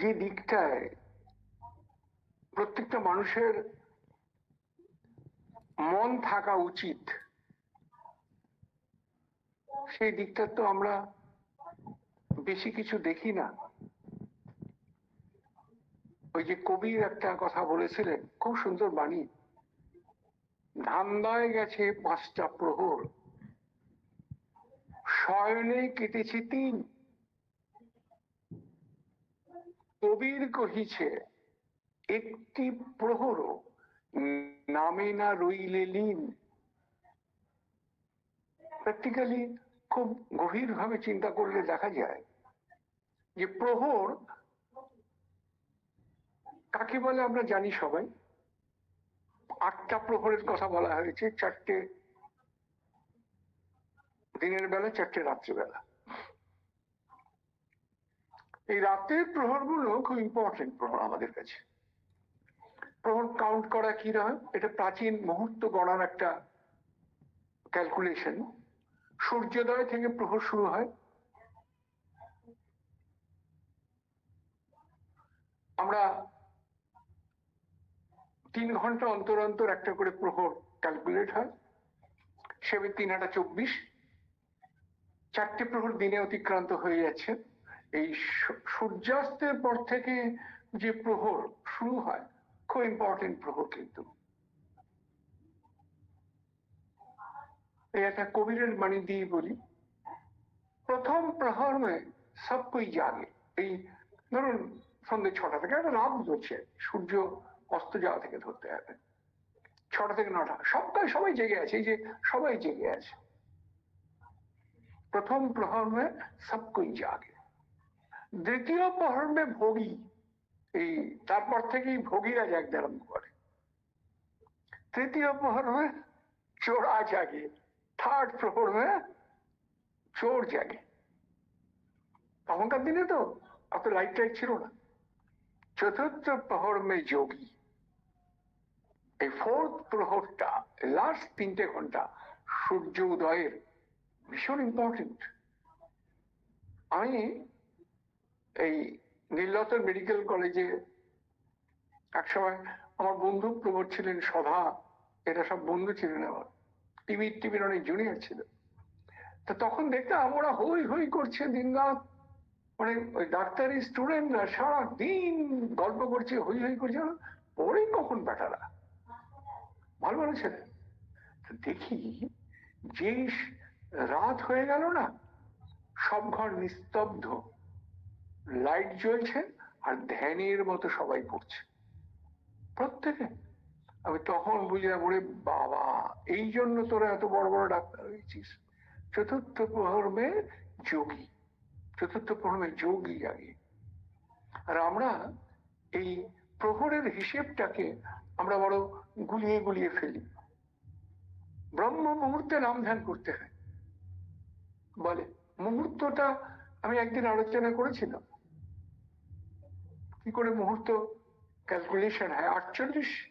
যে দিকটায় প্রত্যেকটা মানুষের মন থাকা উচিত, সেই দিকটা তো আমরা বেশি কিছু দেখি না। ওই যে কবির একটা কথা বলেছিলেন, খুব সুন্দর বাণী, ধান্দায় গেছে পাঁচটা প্রহর, শয়নে কেটেছে তিন। কবির কহিছে, একটি প্রহর নামে না রইলে লীন। প্র্যাকটিক্যালি খুব গভীর ভাবে চিন্তা করলে দেখা যায় যে প্রহর কাকে বলে আমরা জানি সবাই। আটটা প্রহরের কথা বলা হয়েছে, চারটে দিনের বেলা, চারটে রাত্রিবেলা। এই রাতের প্রহরগুলো খুব ইম্পর্টেন্ট প্রহর আমাদের কাছে। প্রহর কাউন্ট করা কি রয় এটা প্রাচীন মুহূর্ত গণার একটা ক্যালকুলেশন সূর্যোদয় থেকে প্রহর শুরু হয়। আমরা তিন ঘণ্টা অন্তর অন্তর একটা করে প্রহর ক্যালকুলেট হয়। সেবে তিন হাটা চব্বিশ। চারটে প্রহর দিনে অতিক্রান্ত হয়ে যাচ্ছে। এই সূর্যাস্তের পর থেকে যে প্রহর শুরু হয়, খুব ইম্পর্টেন্ট প্রহর কিন্তু। একটা কবিরের বাণী দিয়ে বলি, প্রথম প্রহর মে সব কই জাগে এই ধরুন সন্ধ্যে ছটা থেকে একটা রাত ধরছে, সূর্য অস্ত যাওয়া থেকে ধরতে হবে। ছটা থেকে নটা সবটাই সবাই জেগে আছে, এই যে সবাই জেগে আছে। প্রথম প্রহর মে সব কই জাগে দ্বিতীয় প্রহর মে ভোগী। এই তারপর থেকেই ভোগীরা জাগতে আরম্ভ করে। তৃতীয় প্রহর মে চোরা জাগে। থার্ড প্রহর মে চোর জাগে। তখনকার দিনে তো অত লাইট টাইট ছিল না। চতুর্থ প্রহর মে যোগী। এই ফোর্থ প্রহরটা লাস্ট তিনটে ঘণ্টা সূর্য উদয়ের ভীষণ ইম্পর্টেন্ট আমি এই নীলতর মেডিকেল কলেজে একসময় আমার বন্ধু প্রবর ছিলেন সভা, এটা সব বন্ধু ছিলেন আমার, টিভির টিভির অনেক জুনিয়র ছিল। তো তখন দেখতাম ওরা হই হই করছে দিন রাত মানে ওই ডাক্তারি স্টুডেন্টরা সারা দিন গল্প করছে হই হই করছে পরে কখন বেটারা? ভালো ভালো ছেলে। দেখি যে রাত হয়ে গেল না, সব ঘর নিস্তব্ধ। লাইট জ্বলছে আর ধ্যানের মতো সবাই পড়ছে। প্রত্যেকে। আমি তখন বুঝলাম, ওরে বাবা, এই জন্য তোরা এত বড় বড় ডাক্তার হয়েছিস। চতুর্থ প্রহরমে যোগী। চতুর্থ প্রহরমে যোগী আগে। আর আমরা এই প্রহরের হিসেবটাকে আমরা বড় গুলিয়ে গুলিয়ে ফেলি। ব্রহ্ম মুহূর্তে নাম ধ্যান করতে হয়। বলে, মুহূর্তটা আমি একদিন আলোচনা করেছিলাম। কি করে মুহূর্ত ক্যালকুলেশন হয়? আটচল্লিশ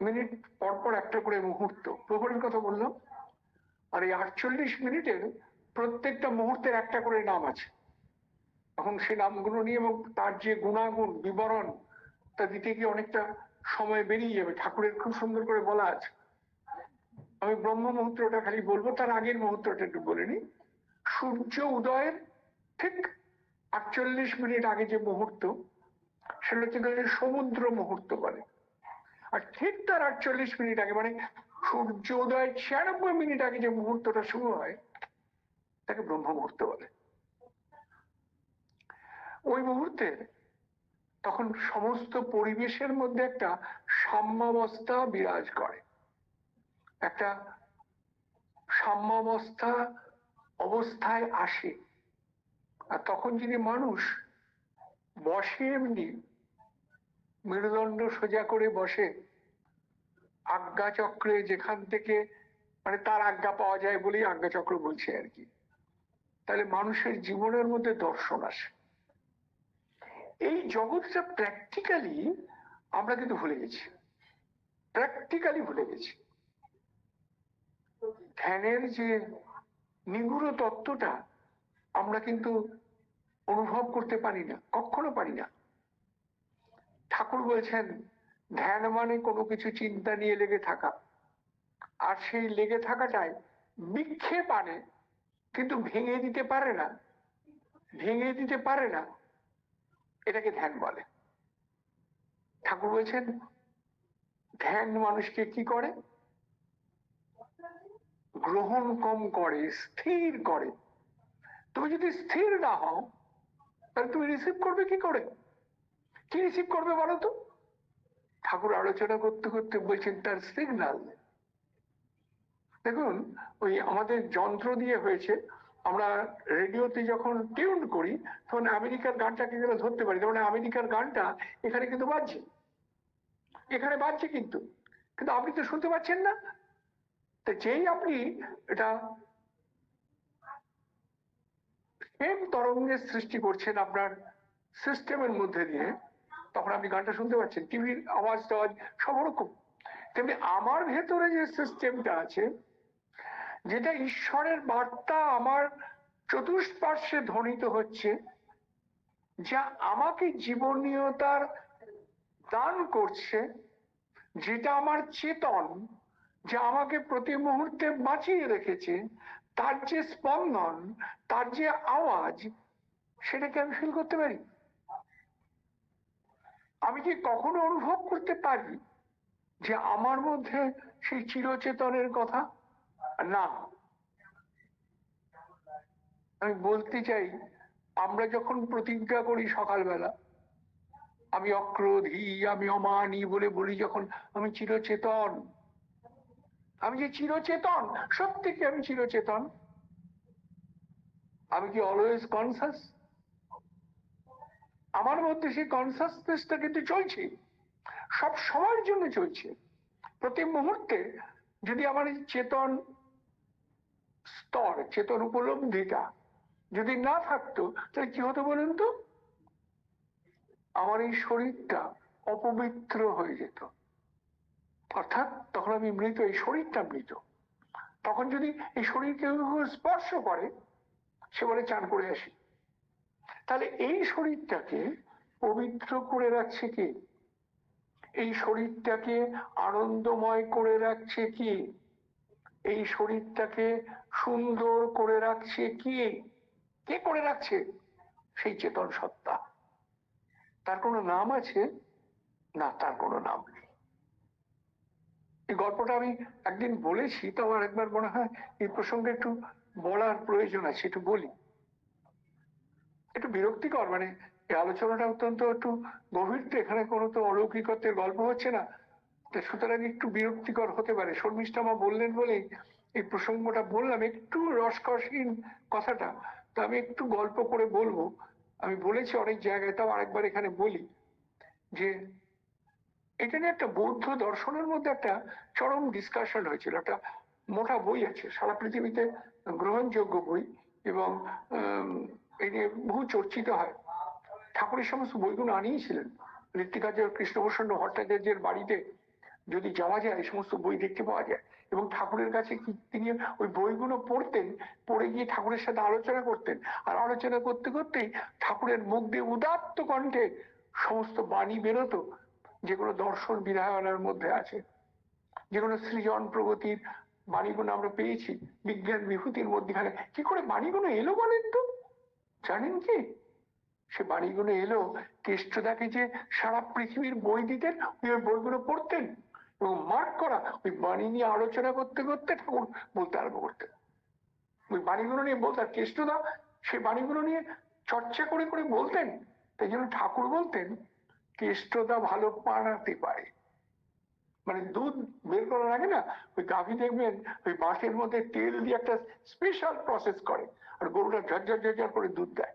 মিনিট পর পর একটা করে মুহূর্ত। প্রহরের কথা বললাম। আর এই আটচল্লিশ মিনিটের প্রত্যেকটা মুহূর্তের একটা করে নাম আছে। এখন সেই নামগুলো নিয়ে এবং তার যে গুণাগুণ, বিবরণ, তা দিতে গিয়ে অনেকটা সময় বেরিয়ে যাবে। ঠাকুরের খুব সুন্দর করে বলা আছে। আমি ব্রহ্ম মুহূর্তটা খালি বলব, তার আগের মুহূর্তটা একটু বলে নি সূর্য উদয়ের ঠিক আটচল্লিশ মিনিট আগে যে মুহূর্ত সেটা হচ্ছে গেলে সমুদ্র মুহূর্ত বলে। আর ঠিক তার আটচল্লিশ মিনিট আগে মানে সূর্য উদয় ছিয়ানব্বই মিনিট আগে যে মুহূর্তটা শুরু হয়, তাকে ব্রহ্ম মুহূর্ত বলে। ওই মুহূর্তে তখন সমস্ত পরিবেশের মধ্যে একটা সাম্যাবস্থা বিরাজ করে। একটা সাম্যাবস্থা অবস্থায় আসে। আর তখন যদি মানুষ বসে এমনি। মেরুদণ্ড সোজা করে বসে। আজ্ঞা চক্রে যেখান থেকে মানে তার আজ্ঞা পাওয়া যায় বলেই আজ্ঞা চক্র বলছে আর কি। তাহলে মানুষের জীবনের মধ্যে দর্শন আসে। এই জগৎটা প্র্যাকটিক্যালি আমরা কিন্তু ভুলে গেছি। প্র্যাকটিক্যালি ভুলে গেছি। ধ্যানের যে নিগুড় তত্ত্বটা, আমরা কিন্তু অনুভব করতে পারি না, কখনো পারি না। ঠাকুর বলছেন, ধ্যান মানে কোনো কিছু চিন্তা নিয়ে লেগে থাকা। আর সেই লেগে থাকাটাই বিক্ষেপ আনে, কিন্তু ভেঙে দিতে পারে না। ভেঙে দিতে পারে না, এটাকে ধ্যান বলে। ঠাকুর বলছেন, ধ্যান মানুষকে কি করে? গ্রহণ কম করে, স্থির করে। তুমি যদি স্থির না হও তাহলে তুমি রিসিভ করবে কি করে? কি রিসিভ করবে বলো তো? ঠাকুর আলোচনা করতে করতে বলছেন, তার সিগনাল দেখুন, ওই আমাদের যন্ত্র দিয়ে হয়েছে। আমরা রেডিওতে যখন টিউন করি, তখন আমেরিকার গানটাকে গেলে ধরতে পারি। যেমন আমেরিকার গানটা এখানে কিন্তু বাজছে। এখানে বাজছে কিন্তু। কিন্তু আপনি তো শুনতে পাচ্ছেন না। তো যেই আপনি এটা সেম তরঙ্গের সৃষ্টি করছেন আপনার সিস্টেমের মধ্যে দিয়ে, তখন আপনি গানটা শুনতে পাচ্ছেন। টিভির আওয়াজ টাওয়াজ সব রকম তেমনি আমার ভেতরে যে সিস্টেমটা আছে, যেটা ঈশ্বরের বার্তা আমার চতুষ্পার্শ্বে ধ্বনিত হচ্ছে, যা আমাকে জীবনীয়তার দান করছে, যেটা আমার চেতন, যা আমাকে প্রতি মুহূর্তে বাঁচিয়ে রেখেছে তার যে স্পন্দন, তার যে আওয়াজ, সেটাকে আমি ফিল করতে পারি। আমি কি কখনো অনুভব করতে পারি যে আমার মধ্যে সেই চিরচেতনের কথা? না। আমি বলতে চাই, আমরা যখন প্রতিজ্ঞা করি সকালবেলা, আমি অক্রোধী, আমি অমানি বলে বলি যখন আমি চিরচেতন আমি যে চিরচেতন সত্যি কি আমি চিরচেতন? আমি কি অলওয়েজ কনসাস আমার মধ্যে সেই কনসাসনেসটা কিন্তু চলছে, সব সময়ের জন্য চলছে। প্রতি মুহূর্তে যদি আমার চেতন স্তর, চেতন উপলব্ধিটা যদি না থাকতো, তাহলে কি হতো বলুন তো? আমার এই শরীরটা অপবিত্র হয়ে যেত। অর্থাৎ তখন আমি মৃত, এই শরীরটা মৃত। তখন যদি এই শরীর কেউ স্পর্শ করে, সে বলে, চান করে আসি। তাহলে এই শরীরটাকে পবিত্র করে রাখছে কি? এই শরীরটাকে আনন্দময় করে রাখছে কি? এই শরীরটাকে সুন্দর করে রাখছে কি? কে করে রাখছে? সেই চেতন সত্তা। তার কোনো নাম আছে? না, তার কোনো নাম নেই। এই গল্পটা আমি একদিন বলেছি, তো আমার একবার মনে হয় এই প্রসঙ্গে একটু বলার প্রয়োজন আছে, একটু বলি। একটু বিরক্তিকর মানে এই আলোচনাটা অত্যন্ত একটু গভীর, তো এখানে কোনো তো অলৌকিকত্বের গল্প হচ্ছে না। সুতরাং একটু বিরক্তিকর হতে পারে। শর্মিষ্ঠা মা বললেন বলেই এই প্রসঙ্গটা বললাম, একটু রসকসহীন কথাটা। তো আমি একটু গল্প করে বলব। আমি বলেছি অনেক জায়গায়, তাও আরেকবার এখানে বলি যে এটা নিয়ে একটা বৌদ্ধ দর্শনের মধ্যে একটা চরম ডিসকাশন হয়েছিল, একটা মোটা বই আছে, সারা পৃথিবীতে গ্রহণযোগ্য বই এবং এই নিয়ে বহু চর্চিত হয়। ঠাকুরের সমস্ত বইগুলো আনিয়েছিলেন। ঋত্বিকার্য কৃষ্ণভূষণ ভট্টাচার্যের বাড়িতে যদি যাওয়া যায়, এই সমস্ত বই দেখতে পাওয়া যায়। এবং ঠাকুরের কাছে তিনি ওই বইগুলো পড়তেন, পড়ে গিয়ে ঠাকুরের সাথে আলোচনা করতেন। আর আলোচনা করতে করতেই ঠাকুরের মুখ দিয়ে উদাত্ত কণ্ঠে সমস্ত বাণী বেরোতো। যেগুলো দর্শন বিধায়নার মধ্যে আছে যেগুলো সৃজন প্রগতির বাণীগুলো আমরা পেয়েছি, বিজ্ঞান বিভূতির মধ্যখানে। কি করে বাণীগুলো এলো বলেন তো? জানেন কি? সে বাণীগুলো এলো কেষ্টদাকে যে সারা পৃথিবীর বই দিতেন, ওই বইগুলো পড়তেন এবং মার্ক করা, ওই বাণী নিয়ে আলোচনা করতে করতে ঠাকুর বলতে আরম্ভ করতেন। ওই বাণীগুলো নিয়ে বলতেন কেষ্টদা সে বাণীগুলো নিয়ে চর্চা করে করে বলতেন, তাই জন্য ঠাকুর বলতেন কেষ্টদা ভালো পাড়াতে পারে। মানে দুধ বের করার আগে না, ওই গাভী দেখবেন, ওই বাঁশের মধ্যে তেল দিয়ে একটা স্পেশাল প্রসেস করে আর গরুটা ঝরঝর ঝরঝর করে দুধ দেয়।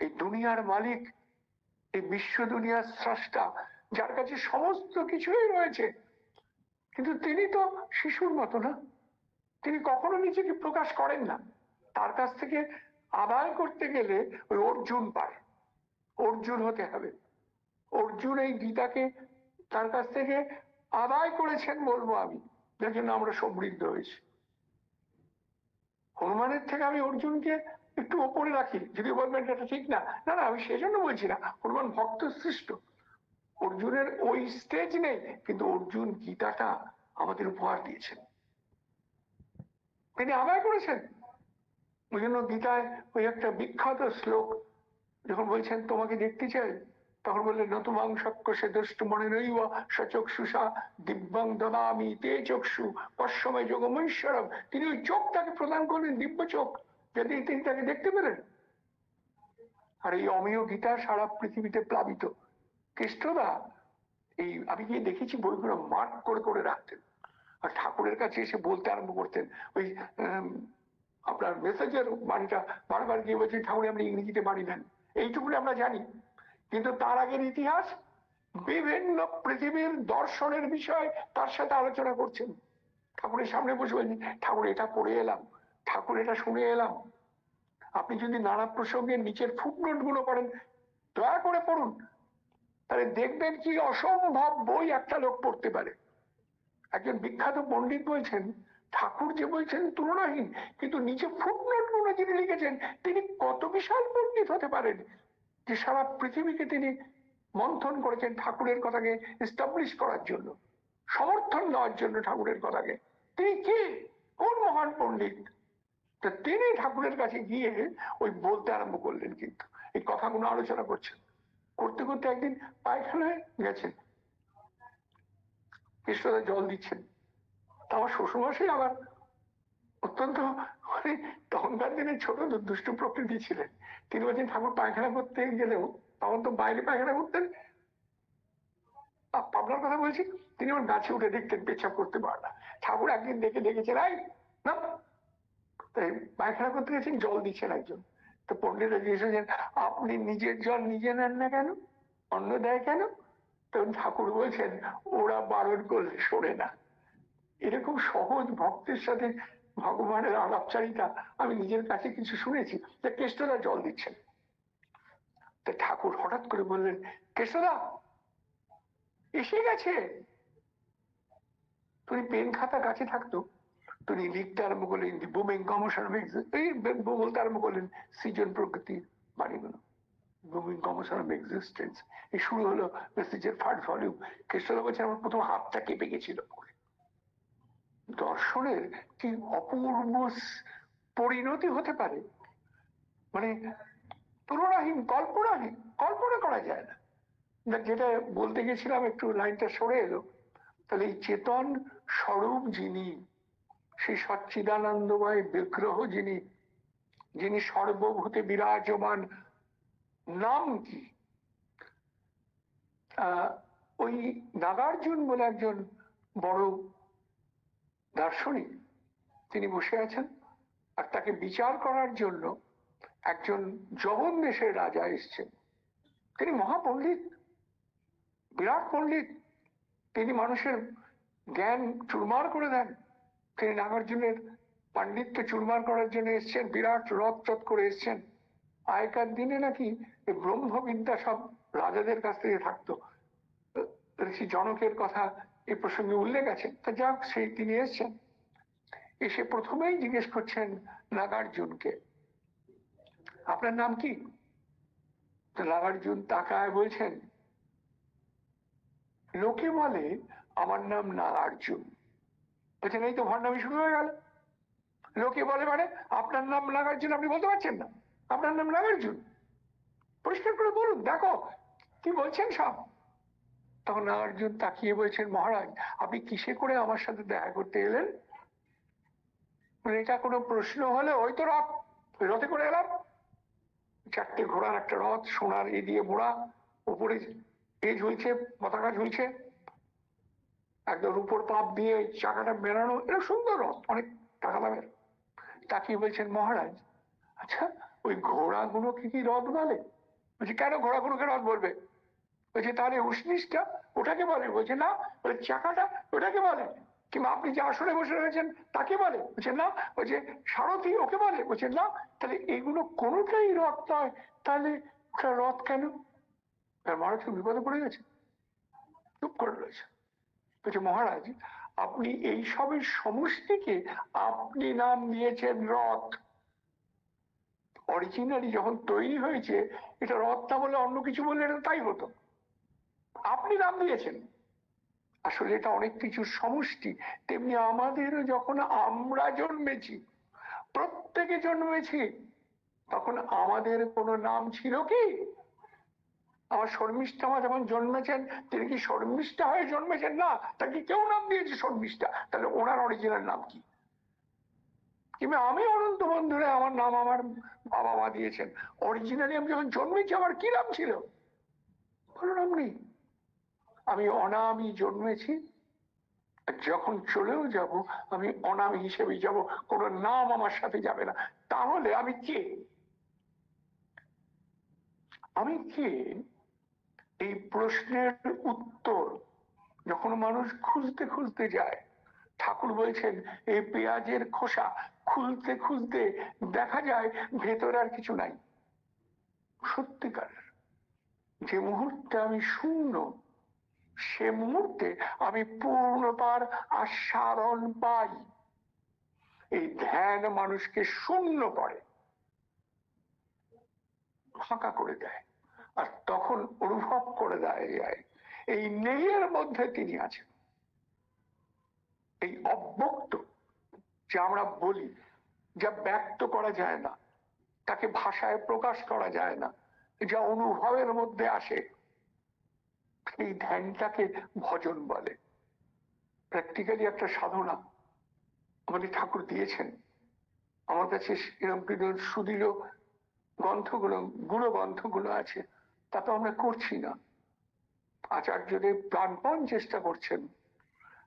এই দুনিয়ার মালিক, এই বিশ্ব দুনিয়ার স্রষ্টা, যার কাছে সমস্ত কিছুই রয়েছে, কিন্তু তিনি তো শিশুর মতো না। তিনি কখনো নিজেকে প্রকাশ করেন না। তার কাছ থেকে আদায় করতে গেলে ওই অর্জুন পায় অর্জুন হতে হবে। অর্জুন এই গীতাকে তার কাছ থেকে আদায় করেছেন বলব আমি। যার জন্য আমরা সমৃদ্ধ হয়েছি। হনুমানের থেকে আমি অর্জুনকে একটু ওপরে রাখি। যদি বলবেন এটা ঠিক না। না না, আমি সেজন্য বলছি না। হনুমান ভক্ত সৃষ্ট। অর্জুনের ওই স্টেজ নেই, কিন্তু অর্জুন গীতাটা আমাদের উপহার দিয়েছেন। তিনি আদায় করেছেন। ওই জন্য গীতায় ওই একটা বিখ্যাত শ্লোক যখন বলছেন, তোমাকে দেখতে চাই। তখন বললেন নতুমাং সক্ষ দুষ্ট মনে রইব সচক্ষুষা দিব্যাং দদামি তে চক্ষু পশ্চময় যোগমৈশ্বরম। তিনি ওই চোখ তাকে প্রদান করলেন, দিব্য চোখ। যদি তিনি তাকে দেখতে পেলেন, আর এই অমীয় গীতা সারা পৃথিবীতে প্লাবিত। কৃষ্ণদা, এই আমি গিয়ে দেখেছি বইগুলো মার্ক করে করে রাখতেন। আর ঠাকুরের কাছে এসে বলতে আরম্ভ করতেন। ওই আপনার মেসেজের বাণীটা বারবার গিয়ে বলছেন ঠাকুর আপনি ইংরেজিতে বাণী দেন। এইটুকুনি আমরা জানি। কিন্তু তার আগের ইতিহাস বিভিন্ন পৃথিবীর দর্শনের বিষয় তার সাথে আলোচনা করছেন। ঠাকুরের সামনে বসে বলছেন ঠাকুর, এটা পড়ে এলাম। ঠাকুর, এটা শুনে এলাম। আপনি যদি নানা প্রসঙ্গে নিচের ফুটনোটগুলো পড়েন দয়া করে পড়ুন। তাহলে দেখবেন কি অসম্ভব বই একটা লোক পড়তে পারে। একজন বিখ্যাত পণ্ডিত বলছেন, ঠাকুর যে বলছেন তুলনাহীন, কিন্তু নিচে ফুটনোটগুলো যিনি লিখেছেন, তিনি কত বিশাল পণ্ডিত হতে পারেন? যে সারা পৃথিবীকে তিনি মন্থন করেছেন ঠাকুরের কথাকে এস্টাবলিশ করার জন্য, সমর্থন দেওয়ার জন্য ঠাকুরের কথাকে। তিনি কে? কোন মহান পণ্ডিত? তা তিনি ঠাকুরের কাছে গিয়ে ওই বলতে আরম্ভ করলেন কিন্তু। এই কথাগুলো আলোচনা করছেন। করতে করতে একদিন পায়খানায় গেছেন। কৃষ্ণদা জল দিচ্ছেন। আমার শ্বশুরমশাই আবার অত্যন্ত মানে তখনকার দিনে ছোট দুষ্টু প্রকৃতি ছিলেন। তিনি বলছেন, ঠাকুর, পায়খানা করতে গেলেও তখন তো বাইরে পায়খানা করতেন। আপনার কথা বলছি, তিনি আমার গাছে উঠে দেখতেন পেছাব করতে পারে না। ঠাকুর একদিন দেখে দেখেছেন আই না। তাই পায়খানা করতে গেছেন, জল দিচ্ছেন একজন। তো পণ্ডিতরা জিজ্ঞেস আপনি নিজের জল নিজে নেন না কেন? অন্য দেয় কেন? তখন ঠাকুর বলছেন, ওরা বারণ করলে শোনে না। এরকম সহজ ভক্তের সাথে ভগবানের আলাপচারিতা, আমি নিজের কাছে কিছু শুনেছি, যে কৃষ্ণদা জল দিচ্ছেন। তা ঠাকুর হঠাৎ করে বললেন কৃষ্ণদা এসে গেছে? তুমি পেন খাতা কাছে থাকতো। তিনি লিখতে আরম্ভ করলেন বুমিং কমোশন এই বলতে আরম্ভ করলেন সৃজন প্রকৃতির বাণীগুলো। বুমিং এক্সিস্টেন্স এই শুরু হলো মেসেজের থার্ড ভলিউম কৃষ্ণদা বলছে আমার প্রথম হাতটা কেঁপে গেছিল। দর্শনের কি অপূর্ব পরিণতি হতে পারে? মানে তুলনাহীন, কল্পনাহীন, কল্পনা করা যায় না। যেটা বলতে গেছিলাম, একটু লাইনটা সরে এলো। তাহলে এই চেতন স্বরূপ যিনি, সেই সচ্চিদানন্দময় বিগ্রহ যিনি যিনি সর্বভূতে বিরাজমান, নাম কি? ওই নাগার্জুন বলে একজন বড় দার্শনিক। তিনি বসে আছেন আর তাকে বিচার করার জন্য একজন জগন দেশের রাজা এসছেন। তিনি মহাপণ্ডিত, বিরাট পণ্ডিত। তিনি মানুষের জ্ঞান চুরমার করে দেন। তিনি নাগার্জুনের পাণ্ডিত্য চুরমার করার জন্য এসছেন, বিরাট রথ টথ করে এসছেন। আগেকার দিনে নাকি ব্রহ্মবিদ্যা সব রাজাদের কাছ থেকে থাকতো। ঋষি জনকের কথা এই প্রসঙ্গে উল্লেখ আছে। তা যাক, সেই তিনি এসছেন। এসে প্রথমেই জিজ্ঞেস করছেন নাগার্জুনকে। আপনার নাম কি? নাগার্জুন তাকায় বলছেন, লোকে বলে আমার নাম নাগার্জুন। বলছেন, এই তো ভণ্ডামি শুরু হয়ে গেল। লোকে বলে মানে আপনার নাম নাগার্জুন, আপনি বলতে পারছেন না। আপনার নাম নাগার্জুন। পরিষ্কার করে বলুন, দেখো, কি বলছেন সব। তখন নাগার্জুন তাকিয়ে বলছেন, মহারাজ, আপনি কিসে করে আমার সাথে দেখা করতে এলেন? মানে এটা কোনো প্রশ্ন হলে ওই তো রথ, রথে করে এলাম। চারটে ঘোড়ার একটা রথ, সোনার এ দিয়ে মোড়া, উপরে এ ঝুলছে, পতাকা ঝুলছে, একদম উপর পাপ দিয়ে চাকাটা বেরানো এটা সুন্দর রথ, অনেক টাকা দামের। তাকিয়ে বলছেন, মহারাজ আচ্ছা ওই ঘোড়াগুলোকে কি রথ বলে? বলছে, কেন ঘোড়াগুলোকে রথ বলবে? বলছে তাহলে উষ্ণিসটা ওটাকে বলে, বলছে, না, বলে, চাকাটা ওটাকে বলে। কিংবা আপনি যে আসনে বসে রয়েছেন, তাকে বলে। বলছে, না, বলছে, সারথি ওকে বলে। বলছে, না, তাহলে এগুলো কোনোটাই রথ নয়। তাহলে ওটা রথ কেন? আর মহারাজ বিপদে পড়ে গেছে। চুপ করে রয়েছে। বলছে, মহারাজ, আপনি এই সবের সমষ্টিকে আপনি নাম দিয়েছেন রথ। অরিজিনালি যখন তৈরি হয়েছে, এটা রথ না বলে অন্য কিছু বললে এটা তাই হতো। আপনি নাম দিয়েছেন। আসলে এটা অনেক কিছুর সমষ্টি। তেমনি আমাদের যখন আমরা জন্মেছি, প্রত্যেকে জন্মেছি, তখন আমাদের কোনো নাম ছিল কি? আমার শর্মিষ্ঠা মা যখন জন্মেছেন, তিনি কি শর্মিষ্ঠা হয়ে জন্মেছেন? না তাকে কেউ নাম দিয়েছে শর্মিষ্ঠা? তাহলে ওনার অরিজিনাল নাম কি? কিংবা আমি অনন্ত বন্ধুরে আমার নাম আমার বাবা মা দিয়েছেন। অরিজিনালি আমি যখন জন্মেছি, আমার কি নাম ছিল? কোনো নাম নেই। আমি অনামি জন্মেছি, যখন চলেও যাব, আমি অনামি হিসেবে যাব, কোনো নাম আমার সাথে যাবে না। তাহলে আমি কে? আমি কে? এই প্রশ্নের উত্তর যখন মানুষ খুঁজতে খুঁজতে যায়, ঠাকুর বলছেন, এই পেঁয়াজের খোসা খুলতে খুঁজতে দেখা যায় ভেতর আর কিছু নাই। সত্যিকার যে মুহূর্তে আমি শূন্য সে মুহূর্তে আমি পূর্ণতার আস্বাদন পাই। এই ধ্যান মানুষকে শূন্য করে, ফাঁকা করে দেয় আর তখন অনুভব করে দেয়, এই নেইয়ের মধ্যে তিনি আছেন। এই অব্যক্ত যা আমরা বলি, যা ব্যক্ত করা যায় না, তাকে ভাষায় প্রকাশ করা যায় না, যা অনুভবের মধ্যে আসে এই ধ্যানটাকে ভজন বলে। প্র্যাকটিক্যালি একটা সাধনা আমাদের ঠাকুর দিয়েছেন। আমার কাছে এরকম কিন্তু সুদৃঢ় গ্রন্থগুলো গুঁড়ো গ্রন্থগুলো আছে, তা তো আমরা করছি না। আচার্যদের প্রাণপণ চেষ্টা করছেন।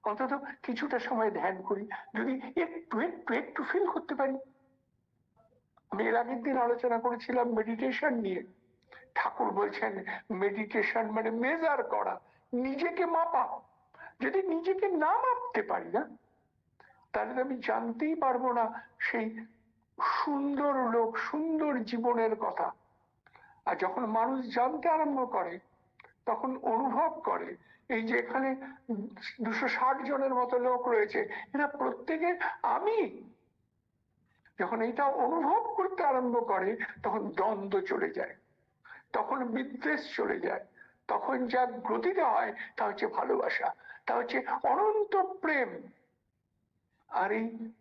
অন্তত কিছুটা সময় ধ্যান করি, যদি একটু একটু একটু ফিল করতে পারি। আমি এর আগের দিন আলোচনা করেছিলাম মেডিটেশন নিয়ে। ঠাকুর বলছেন মেডিটেশন মানে মেজার করা, নিজেকে মাপা। যদি নিজেকে না মাপতে পারি না, তাহলে আমি জানতেই পারব না সেই সুন্দর লোক, সুন্দর জীবনের কথা। আর যখন মানুষ জানতে আরম্ভ করে, তখন অনুভব করে, এই যে এখানে দুশো ষাট জনের মতো লোক রয়েছে, এরা প্রত্যেকে আমি। যখন এটা অনুভব করতে আরম্ভ করে, তখন দ্বন্দ্ব চলে যায়। তখন বিদ্বেষ চলে যায়। তখন যা গতিতে হয় তা হচ্ছে ভালোবাসা, তা হচ্ছে অনন্ত প্রেম। আর এই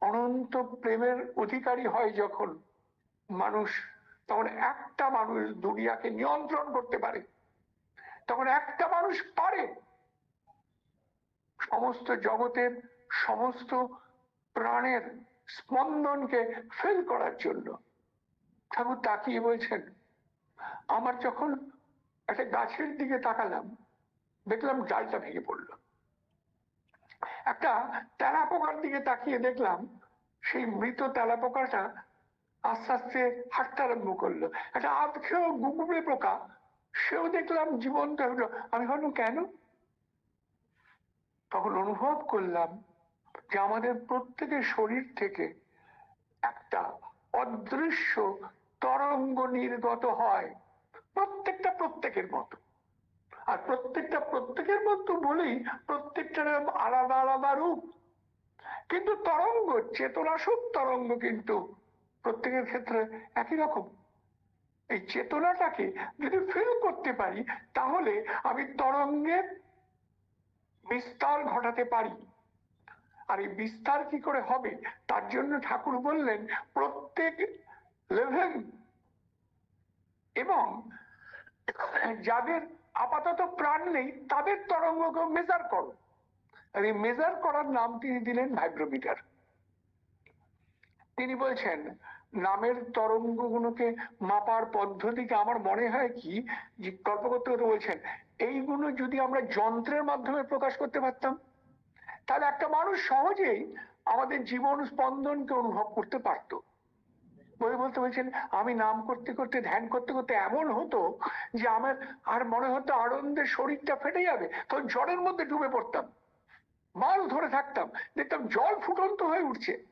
অনন্ত প্রেমের অধিকারী হয় যখন মানুষ, তখন একটা মানুষ দুনিয়াকে নিয়ন্ত্রণ করতে পারে। তখন একটা মানুষ পারে। সমস্ত জগতের সমস্ত প্রাণের স্পন্দনকে ফেল করার জন্য। ঠাকুর তাকিয়ে বলছেন আমার যখন একটা গাছের দিকে তাকালাম, দেখলাম ডালটা ভেঙে পড়ল। একটা তেলা পোকার দিকে তাকিয়ে দেখলাম, সেই মৃত তেলা পোকাটা আস্তে আস্তে হাঁটতে আরম্ভ করল। একটা আধখেও গুগুড়ে পোকা, সেও দেখলাম জীবন্ত হলো আমি ভাবলাম, কেন? তখন অনুভব করলাম যে আমাদের প্রত্যেকের শরীর থেকে একটা অদৃশ্য তরঙ্গ নির্গত হয়। প্রত্যেকটা প্রত্যেকের মতো। আর প্রত্যেকটা প্রত্যেকের মতো বলেই প্রত্যেকটার আলাদা আলাদা রূপ। কিন্তু তরঙ্গ চেতনা সুখ তরঙ্গ কিন্তু প্রত্যেকের ক্ষেত্রে একই রকম। এই চেতনাটাকে যদি ফিল করতে পারি, তাহলে আমি তরঙ্গের বিস্তার ঘটাতে পারি। আর এই বিস্তার কি করে হবে? তার জন্য ঠাকুর বললেন, প্রত্যেক লেভেল এবং যাদের আপাতত প্রাণ নেই, তাদের তরঙ্গকে মেজার করো। আর এই মেজার করার নাম তিনি দিলেন ভাইব্রোমিটার তিনি বলছেন, নামের তরঙ্গগুলোকে মাপার পদ্ধতিকে আমার মনে হয় কি? যে কল্পকর্তা বলছেন, এইগুলো যদি আমরা যন্ত্রের মাধ্যমে প্রকাশ করতে পারতাম, তাহলে একটা মানুষ সহজেই আমাদের জীবন স্পন্দনকে অনুভব করতে পারত। বই বলতে বলছেন, আমি নাম করতে করতে, ধ্যান করতে করতে এমন হতো যে আমার, আর মনে হতো আনন্দের শরীরটা ফেটে যাবে, তো জলের মধ্যে ডুবে পড়তাম। মাল ধরে থাকতাম, দেখতাম জল ফুটন্ত হয়ে উঠছে।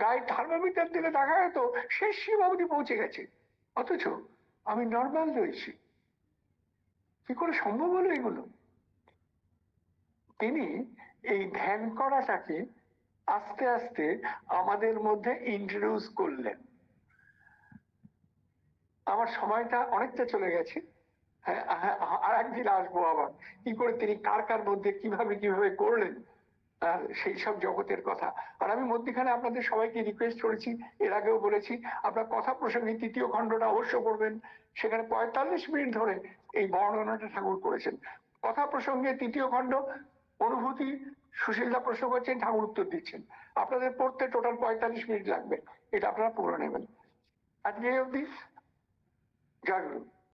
গায়ে থার্মোমিটার দিলে দেখা যেত, শেষ সীমা অবধি পৌঁছে গেছে। অথচ আমি নর্মাল রয়েছি। কি করে সম্ভব হলো এগুলো? তিনি এই ধ্যান করাটাকে আস্তে আস্তে আমাদের মধ্যে ইন্ট্রোডিউস করলেন। আমার সময়টা অনেকটা চলে গেছে। হ্যাঁ হ্যাঁ, আর একদিন আসব আবার। কি করে তিনি কার কার মধ্যে কীভাবে কীভাবে করলেন সেই সব জগতের কথা। আর আমি মধ্যখানে আপনাদের সবাইকে রিকোয়েস্ট করেছি এর আগেও বলেছি আপনার কথা প্রসঙ্গে তৃতীয় খণ্ডটা অবশ্য করবেন। সেখানে পঁয়তাল্লিশ মিনিট ধরে এই বর্ণনাটা ঠাকুর করেছেন। কথা প্রসঙ্গে তৃতীয় খণ্ড অনুভূতি সুশীলদা প্রশ্ন করছেন ঠাকুর উত্তর দিচ্ছেন। আপনাদের পড়তে টোটাল পঁয়তাল্লিশ মিনিট লাগবে। এটা আপনারা পুরো নেবেন। আজকে অবধি। gegangen.